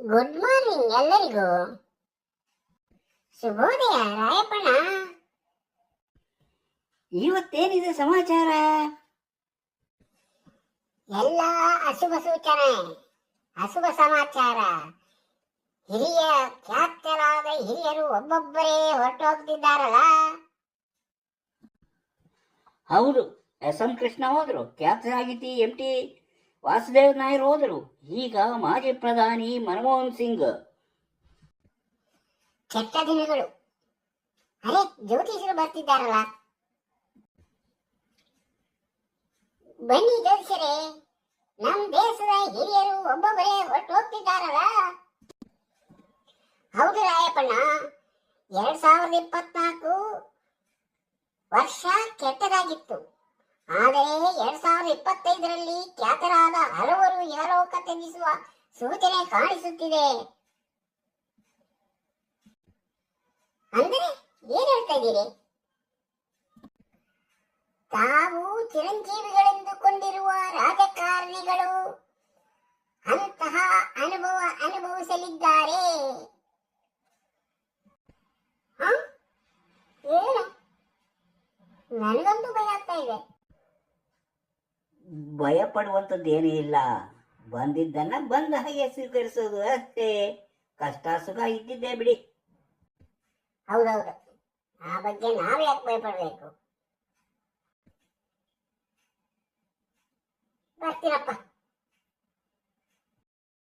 Good morning ಎಲ್ಲರಿಗೂ. ಶುಭೋದಯ ರಾಯಪ್ಪಣ ಇವತ್ತೇನಿದೆ ಸಮಾಚಾರ? ಎಲ್ಲ ಅಶುಭ ಸೂಚನೆ ಅಶುಭ ಸಮಾಚಾರ. ಹಿರಿಯ ಖ್ಯಾತರಾದ ಹಿರಿಯರು ಒಬ್ಬೊಬ್ಬರೇ ಹೊರಟೋಗ್ತಿದ್ದಾರಲ್ಲ. ಹೌದು ಎಸ್ ಎಂ ಕೃಷ್ಣ ಹೋದ್ರು. ಖ್ಯಾತರಾಗಿತಿ ಎಂ ಟಿ ವಾಸುದೇವ್ ನಾಯರ್ ಹೋದರು. ಈಗ ಮಾಜಿ ಪ್ರಧಾನಿ ಮನಮೋಹನ್ ಸಿಂಗ್. ಕೆಟ್ಟ ದಿನಗಳು. ಅರೆ, ಜ್ಯೋತಿಷರು ಬರ್ತಿದ್ದಾರಲ್ಲ. ಬನ್ನಿ ಜ್ಯೋತಿಷರೇ ನಮ್ ದೇಶದ ಹಿರಿಯರು ಒಬ್ಬೊಬ್ಬರೇ ಹೊರಟು ಹೋಗ್ತಿದ್ದಾರಲ್ಲ ಹೌದು ರಾಯಪ್ಪಣ್ಣ, ಎರಡ್ ಸಾವಿರದ ಇಪ್ಪತ್ನಾಲ್ಕು ವರ್ಷ ಕೆಟ್ಟದಾಗಿತ್ತು. ಆದರೆ ಎರಡ್ ಸಾವಿರದ ಇಪ್ಪತ್ತೈದರಲ್ಲಿ ಖ್ಯಾತರಾದ ಹಲವರು ಇಹಲೋಕ ತ್ಯಜಿಸುವ ಸೂಚನೆ ಕಾಣಿಸುತ್ತಿದೆ. ಅಂದರೆ ಏನ್ ಹೇಳ್ತಾ ಇದ್ದೀರಿ? ತಾವು ಚಿರಂಜೀವಿಗಳೆಂದುಕೊಂಡಿರುವ ರಾಜಕಾರಣಿಗಳು ಅಂತಹ ಅನುಭವ ಅನುಭವಿಸಲಿದ್ದಾರೆ. ನನಗಂತೂ ಭಯ ಆಗ್ತಾ ಇದೆ. ಭಯ ಪಡುವಂಥದ್ದೇನೂ ಇಲ್ಲ. ಬಂದಿದ್ದನ್ನ ಬಂದ ಹಾಗೆ ಸ್ವೀಕರಿಸೋದು ಅಷ್ಟೇ. ಕಷ್ಟ ಸುಖ ಇದ್ದಿದ್ದೇ ಬಿಡಿ. ಹೌದೌದು. ಆ ಬಗ್ಗೆ ನಾವು ಯಾಕೆ ಭಯಪಡಬೇಕು? ಬರ್ತೀನಪ್ಪ.